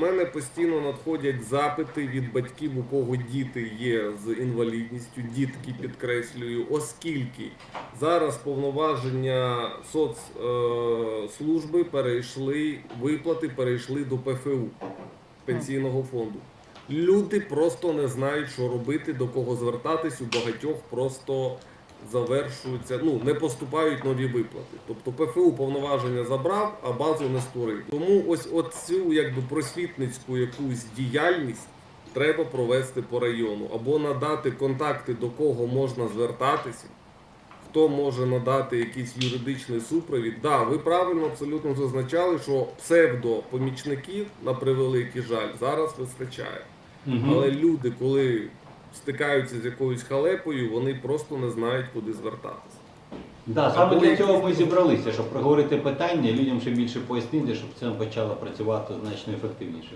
мене постійно надходять запити від батьків, у кого діти є з інвалідністю, дітки підкреслюю, оскільки зараз повноваження соцслужби перейшли, виплати перейшли до ПФУ пенсійного фонду. Люди просто не знають, що робити, до кого звертатись. У багатьох просто завершуються, ну не поступають нові виплати. Тобто ПФУ повноваження забрав, а базу не створив. Тому ось от цю якби просвітницьку якусь діяльність треба провести по району або надати контакти, до кого можна звертатися. Хто може надати якийсь юридичний супровід? Да, ви правильно абсолютно зазначали, що псевдопомічників, на превеликий жаль, зараз вистачає. Але люди, коли стикаються з якоюсь халепою, вони просто не знають, куди звертатися. Да, саме для цього ми зібралися, щоб проговорити питання, людям ще більше пояснити, щоб це почало працювати значно ефективніше.